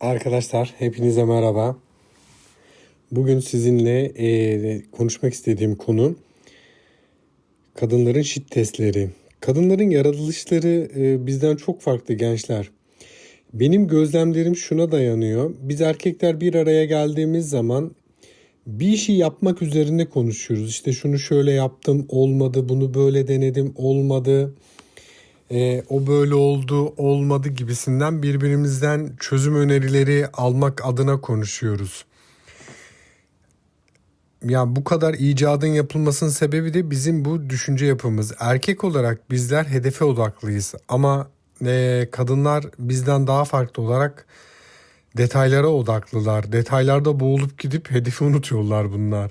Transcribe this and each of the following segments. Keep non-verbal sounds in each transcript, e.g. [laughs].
Arkadaşlar hepinize merhaba. Bugün sizinle e, konuşmak istediğim konu kadınların şit testleri. Kadınların yaratılışları e, bizden çok farklı gençler. Benim gözlemlerim şuna dayanıyor. Biz erkekler bir araya geldiğimiz zaman bir işi yapmak üzerine konuşuyoruz. İşte şunu şöyle yaptım olmadı, bunu böyle denedim olmadı e, o böyle oldu olmadı gibisinden birbirimizden çözüm önerileri almak adına konuşuyoruz. Ya bu kadar icadın yapılmasının sebebi de bizim bu düşünce yapımız. Erkek olarak bizler hedefe odaklıyız ama e, kadınlar bizden daha farklı olarak detaylara odaklılar. Detaylarda boğulup gidip hedefi unutuyorlar bunlar.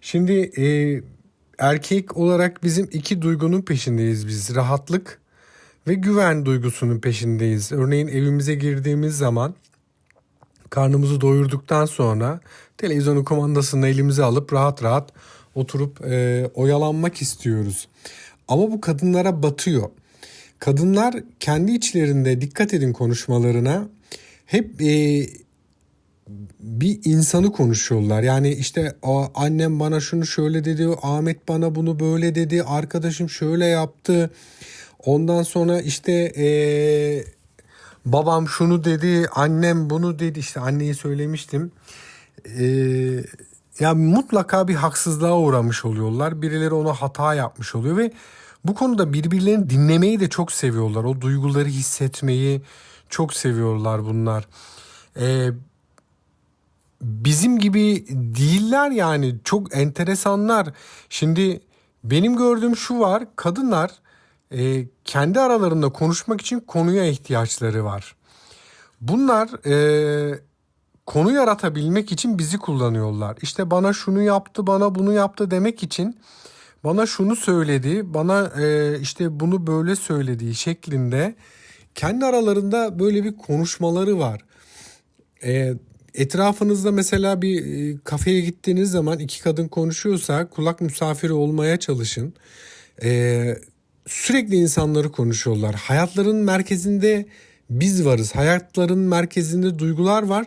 Şimdi e, erkek olarak bizim iki duygunun peşindeyiz biz. Rahatlık ve güven duygusunun peşindeyiz. Örneğin evimize girdiğimiz zaman karnımızı doyurduktan sonra televizyonun kumandasını elimize alıp rahat rahat oturup e, oyalanmak istiyoruz. Ama bu kadınlara batıyor. Kadınlar kendi içlerinde dikkat edin konuşmalarına hep e, bir insanı konuşuyorlar. Yani işte annem bana şunu şöyle dedi, Ahmet bana bunu böyle dedi, arkadaşım şöyle yaptı. Ondan sonra işte ee, babam şunu dedi, annem bunu dedi. İşte anneyi söylemiştim. E, ya mutlaka bir haksızlığa uğramış oluyorlar. Birileri ona hata yapmış oluyor ve bu konuda birbirlerini dinlemeyi de çok seviyorlar. O duyguları hissetmeyi çok seviyorlar bunlar. Ee, bizim gibi değiller yani çok enteresanlar. Şimdi benim gördüğüm şu var kadınlar e, kendi aralarında konuşmak için konuya ihtiyaçları var. Bunlar e, konu yaratabilmek için bizi kullanıyorlar. İşte bana şunu yaptı, bana bunu yaptı demek için bana şunu söyledi, bana e, işte bunu böyle söylediği şeklinde kendi aralarında böyle bir konuşmaları var. E, etrafınızda mesela bir e, kafeye gittiğiniz zaman iki kadın konuşuyorsa kulak misafiri olmaya çalışın. E, sürekli insanları konuşuyorlar. Hayatların merkezinde biz varız. Hayatların merkezinde duygular var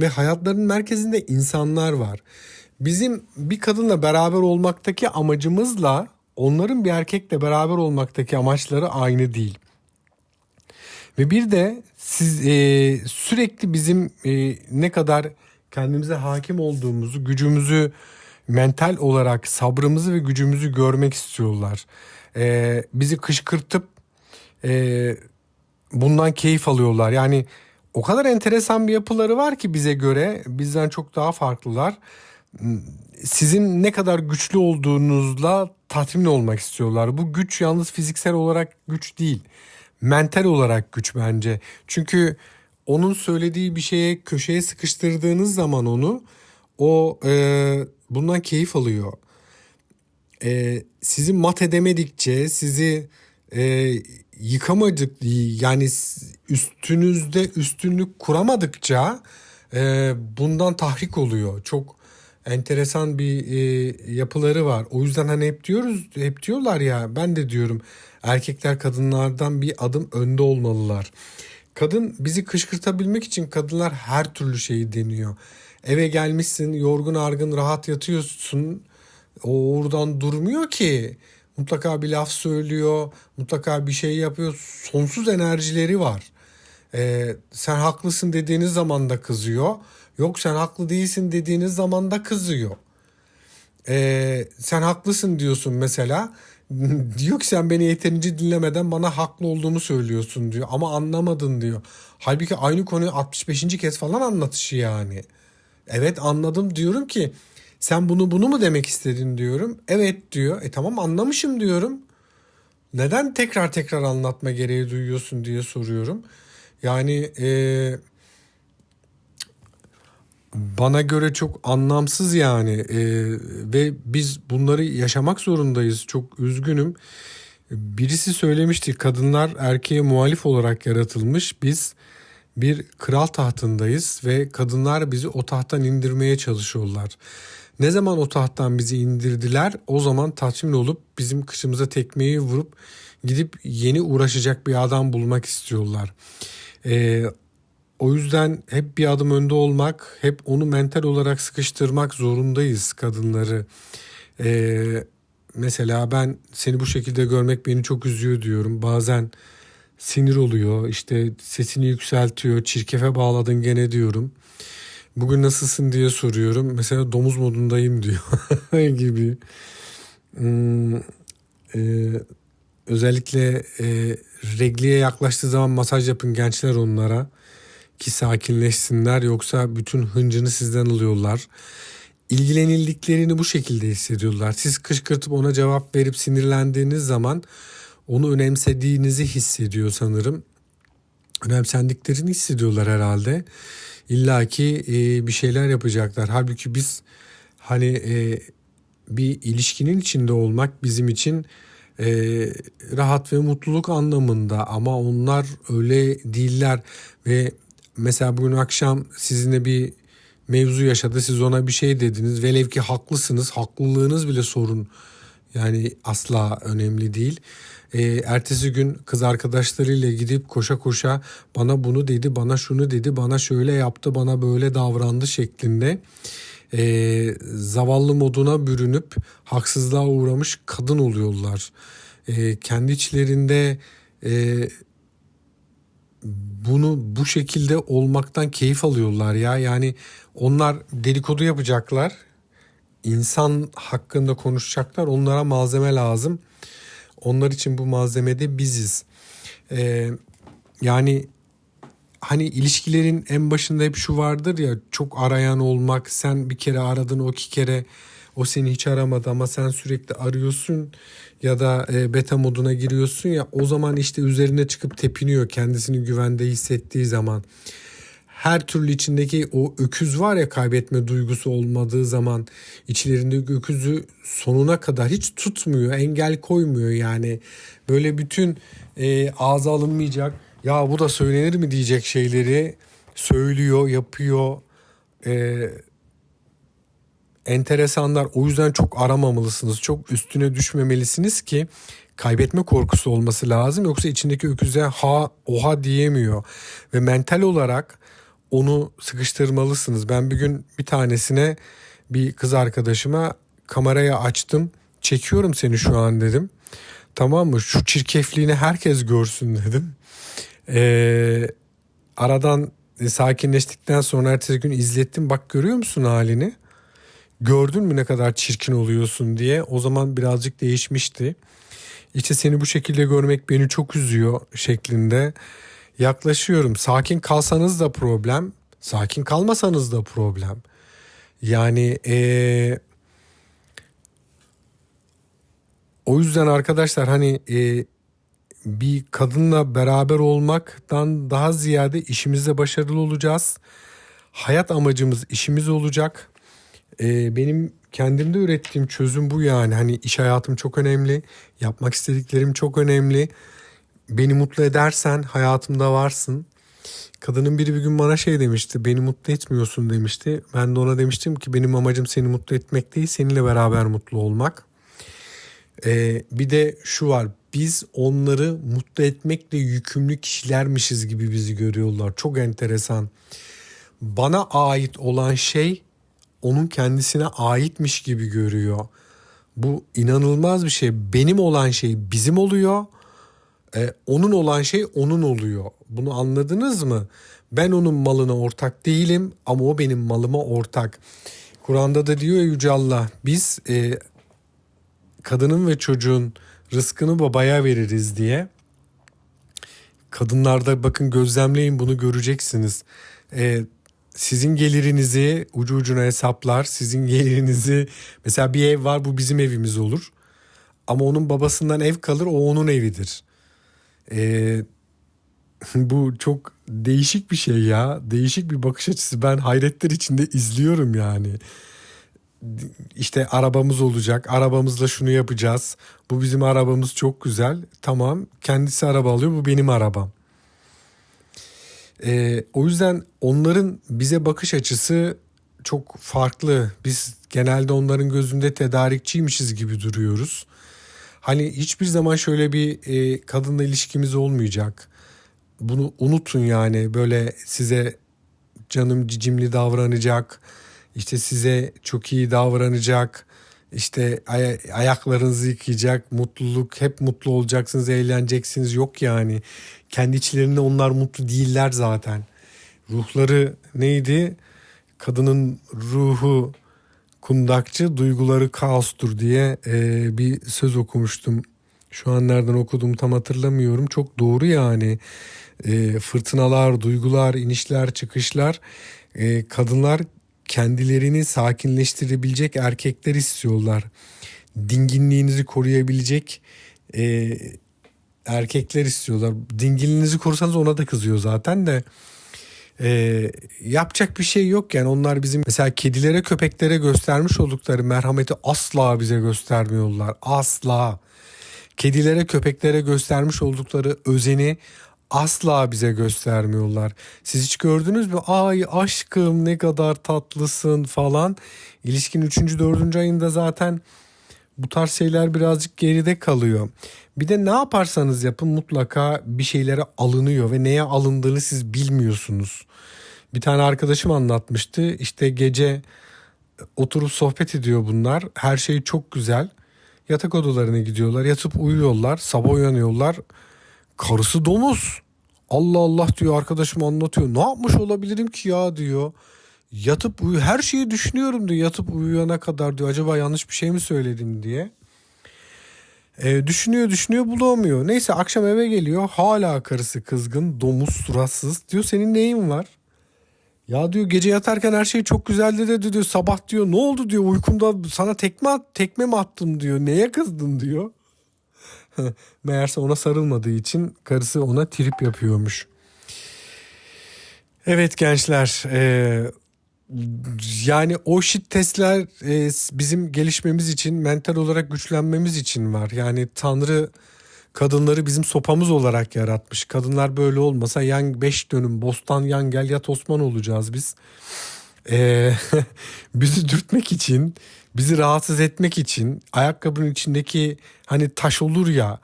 ve hayatların merkezinde insanlar var. Bizim bir kadınla beraber olmaktaki amacımızla onların bir erkekle beraber olmaktaki amaçları aynı değil. Ve bir de siz e, sürekli bizim e, ne kadar kendimize hakim olduğumuzu, gücümüzü mental olarak sabrımızı ve gücümüzü görmek istiyorlar e, bizi kışkırtıp e, bundan keyif alıyorlar. Yani o kadar enteresan bir yapıları var ki bize göre bizden çok daha farklılar. Sizin ne kadar güçlü olduğunuzla tatmin olmak istiyorlar. Bu güç yalnız fiziksel olarak güç değil. Mental olarak güç bence. Çünkü onun söylediği bir şeye köşeye sıkıştırdığınız zaman onu o e, bundan keyif alıyor e, sizi mat edemedikçe, sizi e, yıkamadık yani üstünüzde üstünlük kuramadıkça e, bundan tahrik oluyor. Çok enteresan bir e, yapıları var. O yüzden hani hep diyoruz, hep diyorlar ya ben de diyorum erkekler kadınlardan bir adım önde olmalılar. Kadın bizi kışkırtabilmek için kadınlar her türlü şeyi deniyor. Eve gelmişsin, yorgun argın rahat yatıyorsun o oradan durmuyor ki. Mutlaka bir laf söylüyor, mutlaka bir şey yapıyor. Sonsuz enerjileri var. Ee, sen haklısın dediğiniz zaman da kızıyor. Yok sen haklı değilsin dediğiniz zaman da kızıyor. Ee, sen haklısın diyorsun mesela. [laughs] diyor ki sen beni yeterince dinlemeden bana haklı olduğumu söylüyorsun diyor. Ama anlamadın diyor. Halbuki aynı konuyu 65. kez falan anlatışı yani. Evet anladım diyorum ki sen bunu bunu mu demek istedin diyorum. Evet diyor. E tamam anlamışım diyorum. Neden tekrar tekrar anlatma gereği duyuyorsun diye soruyorum. Yani e, bana göre çok anlamsız yani e, ve biz bunları yaşamak zorundayız. Çok üzgünüm. Birisi söylemişti kadınlar erkeğe muhalif olarak yaratılmış. Biz bir kral tahtındayız ve kadınlar bizi o tahttan indirmeye çalışıyorlar. Ne zaman o tahttan bizi indirdiler o zaman tatmin olup bizim kışımıza tekmeyi vurup gidip yeni uğraşacak bir adam bulmak istiyorlar. Ee, o yüzden hep bir adım önde olmak, hep onu mental olarak sıkıştırmak zorundayız kadınları. Ee, mesela ben seni bu şekilde görmek beni çok üzüyor diyorum. Bazen sinir oluyor, işte sesini yükseltiyor, çirkefe bağladın gene diyorum. Bugün nasılsın diye soruyorum. Mesela domuz modundayım diyor [laughs] gibi. Hmm, e, özellikle e, regliye yaklaştığı zaman masaj yapın gençler onlara ki sakinleşsinler yoksa bütün hıncını sizden alıyorlar. İlgilenildiklerini bu şekilde hissediyorlar. Siz kışkırtıp ona cevap verip sinirlendiğiniz zaman onu önemsediğinizi hissediyor sanırım. Önemsendiklerini hissediyorlar herhalde. İlla ki e, bir şeyler yapacaklar. Halbuki biz hani e, bir ilişkinin içinde olmak bizim için e, rahat ve mutluluk anlamında ama onlar öyle değiller ve mesela bugün akşam sizinle bir mevzu yaşadı siz ona bir şey dediniz velev ki haklısınız haklılığınız bile sorun yani asla önemli değil. E, ertesi gün kız arkadaşlarıyla gidip koşa koşa bana bunu dedi, bana şunu dedi, bana şöyle yaptı, bana böyle davrandı şeklinde e, zavallı moduna bürünüp haksızlığa uğramış kadın oluyorlar. E, kendi içlerinde e, bunu bu şekilde olmaktan keyif alıyorlar ya. Yani onlar dedikodu yapacaklar. insan hakkında konuşacaklar. Onlara malzeme lazım. Onlar için bu malzemede biziz. Ee, yani hani ilişkilerin en başında hep şu vardır ya çok arayan olmak. Sen bir kere aradın o iki kere o seni hiç aramadı ama sen sürekli arıyorsun ya da e, beta moduna giriyorsun ya o zaman işte üzerine çıkıp tepiniyor kendisini güvende hissettiği zaman. Her türlü içindeki o öküz var ya kaybetme duygusu olmadığı zaman içlerindeki öküzü sonuna kadar hiç tutmuyor, engel koymuyor yani. Böyle bütün e, ağza alınmayacak ya bu da söylenir mi diyecek şeyleri söylüyor, yapıyor. E, enteresanlar. O yüzden çok aramamalısınız. Çok üstüne düşmemelisiniz ki kaybetme korkusu olması lazım. Yoksa içindeki öküze ha oha diyemiyor. Ve mental olarak onu sıkıştırmalısınız. Ben bir gün bir tanesine bir kız arkadaşıma kameraya açtım. Çekiyorum seni şu an dedim. Tamam mı? Şu çirkefliğini herkes görsün dedim. Ee, aradan sakinleştikten sonra ertesi gün izlettim. Bak görüyor musun halini? Gördün mü ne kadar çirkin oluyorsun diye o zaman birazcık değişmişti. İşte seni bu şekilde görmek beni çok üzüyor şeklinde yaklaşıyorum. Sakin kalsanız da problem, sakin kalmasanız da problem. Yani ee, o yüzden arkadaşlar hani e, bir kadınla beraber olmaktan daha ziyade işimizde başarılı olacağız. Hayat amacımız işimiz olacak e, benim kendimde ürettiğim çözüm bu yani. Hani iş hayatım çok önemli. Yapmak istediklerim çok önemli. Beni mutlu edersen hayatımda varsın. Kadının biri bir gün bana şey demişti. Beni mutlu etmiyorsun demişti. Ben de ona demiştim ki benim amacım seni mutlu etmek değil. Seninle beraber mutlu olmak. Ee, bir de şu var. Biz onları mutlu etmekle yükümlü kişilermişiz gibi bizi görüyorlar. Çok enteresan. Bana ait olan şey onun kendisine aitmiş gibi görüyor. Bu inanılmaz bir şey. Benim olan şey bizim oluyor. Ee, onun olan şey onun oluyor. Bunu anladınız mı? Ben onun malına ortak değilim ama o benim malıma ortak. Kur'an'da da diyor ya Yüce Allah biz e, kadının ve çocuğun rızkını babaya veririz diye. Kadınlarda bakın gözlemleyin bunu göreceksiniz. E, sizin gelirinizi ucu ucuna hesaplar. Sizin gelirinizi mesela bir ev var bu bizim evimiz olur. Ama onun babasından ev kalır o onun evidir. Ee, [laughs] bu çok değişik bir şey ya. Değişik bir bakış açısı. Ben hayretler içinde izliyorum yani. İşte arabamız olacak. Arabamızla şunu yapacağız. Bu bizim arabamız çok güzel. Tamam kendisi araba alıyor bu benim arabam. E, o yüzden onların bize bakış açısı çok farklı. Biz genelde onların gözünde tedarikçiymişiz gibi duruyoruz. Hani hiçbir zaman şöyle bir e, kadınla ilişkimiz olmayacak. bunu unutun yani böyle size canım cicimli davranacak. işte size çok iyi davranacak. işte aya- ayaklarınızı yıkayacak. Mutluluk hep mutlu olacaksınız, eğleneceksiniz. Yok yani. Kendi içlerinde onlar mutlu değiller zaten. Ruhları neydi? Kadının ruhu kundakçı, duyguları kaostur diye e, bir söz okumuştum. Şu an nereden okudum tam hatırlamıyorum. Çok doğru yani. E, fırtınalar, duygular, inişler, çıkışlar. E, kadınlar kendilerini sakinleştirebilecek erkekler istiyorlar. Dinginliğinizi koruyabilecek e, erkekler istiyorlar. Dinginliğinizi korusanız ona da kızıyor zaten de. Ee, yapacak bir şey yok yani onlar bizim mesela kedilere köpeklere göstermiş oldukları merhameti asla bize göstermiyorlar asla kedilere köpeklere göstermiş oldukları özeni asla bize göstermiyorlar siz hiç gördünüz mü ay aşkım ne kadar tatlısın falan İlişkin 3. 4. ayında zaten bu tarz şeyler birazcık geride kalıyor. Bir de ne yaparsanız yapın mutlaka bir şeylere alınıyor ve neye alındığını siz bilmiyorsunuz. Bir tane arkadaşım anlatmıştı. İşte gece oturup sohbet ediyor bunlar. Her şey çok güzel. Yatak odalarına gidiyorlar. Yatıp uyuyorlar. Sabah uyanıyorlar. Karısı domuz. Allah Allah diyor arkadaşım anlatıyor. Ne yapmış olabilirim ki ya diyor. Yatıp uyu her şeyi düşünüyorum diyor. Yatıp uyuyana kadar diyor. Acaba yanlış bir şey mi söyledim diye. E, düşünüyor düşünüyor bulamıyor. Neyse akşam eve geliyor. Hala karısı kızgın, domuz, suratsız. Diyor senin neyin var? Ya diyor gece yatarken her şey çok güzeldi dedi diyor. Sabah diyor ne oldu diyor uykumda sana tekme at, tekme mi attım diyor. Neye kızdın diyor. [laughs] Meğerse ona sarılmadığı için karısı ona trip yapıyormuş. Evet gençler e, yani o shit testler e, bizim gelişmemiz için mental olarak güçlenmemiz için var. Yani Tanrı kadınları bizim sopamız olarak yaratmış. Kadınlar böyle olmasa yan beş dönüm bostan yan gel yat Osman olacağız biz. E, [laughs] bizi dürtmek için bizi rahatsız etmek için ayakkabının içindeki hani taş olur ya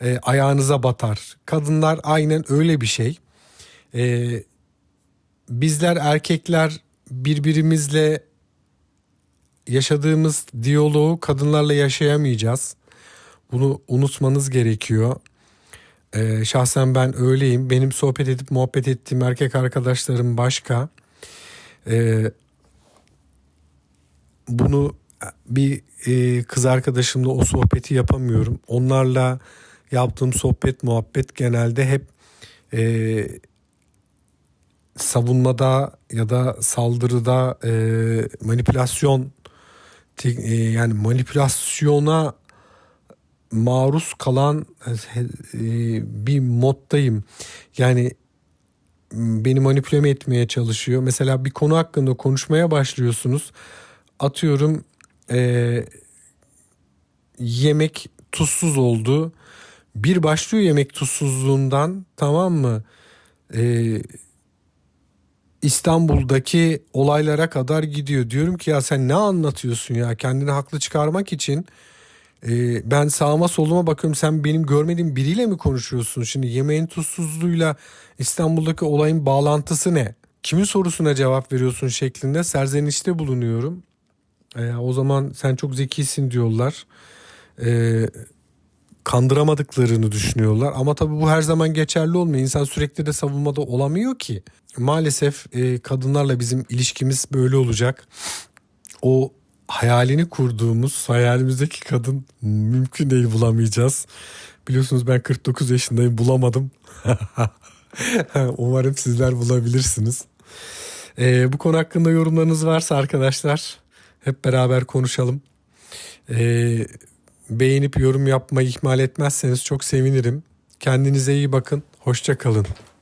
e, ayağınıza batar. Kadınlar aynen öyle bir şey. E, bizler erkekler birbirimizle yaşadığımız diyaloğu kadınlarla yaşayamayacağız. Bunu unutmanız gerekiyor. Ee, şahsen ben öyleyim. Benim sohbet edip muhabbet ettiğim erkek arkadaşlarım başka. Ee, bunu bir e, kız arkadaşımla o sohbeti yapamıyorum. Onlarla yaptığım sohbet muhabbet genelde hep e, savunmada ya da saldırıda e, manipülasyon te- e, yani manipülasyona maruz kalan e, bir moddayım. Yani beni manipüle etmeye çalışıyor. Mesela bir konu hakkında konuşmaya başlıyorsunuz. Atıyorum e, yemek tuzsuz oldu. Bir başlıyor yemek tuzsuzluğundan tamam mı? E, İstanbul'daki olaylara kadar gidiyor. Diyorum ki ya sen ne anlatıyorsun ya kendini haklı çıkarmak için e, ben sağıma soluma bakıyorum sen benim görmediğim biriyle mi konuşuyorsun? Şimdi yemeğin tuzsuzluğuyla İstanbul'daki olayın bağlantısı ne? Kimin sorusuna cevap veriyorsun şeklinde serzenişte bulunuyorum. E, o zaman sen çok zekisin diyorlar. E, kandıramadıklarını düşünüyorlar. Ama tabii bu her zaman geçerli olmuyor. İnsan sürekli de savunmada olamıyor ki. Maalesef e, kadınlarla bizim ilişkimiz böyle olacak. O hayalini kurduğumuz hayalimizdeki kadın mümkün değil bulamayacağız. Biliyorsunuz ben 49 yaşındayım bulamadım. [laughs] Umarım sizler bulabilirsiniz. E, bu konu hakkında yorumlarınız varsa arkadaşlar hep beraber konuşalım. Eee beğenip yorum yapmayı ihmal etmezseniz çok sevinirim. Kendinize iyi bakın. Hoşça kalın.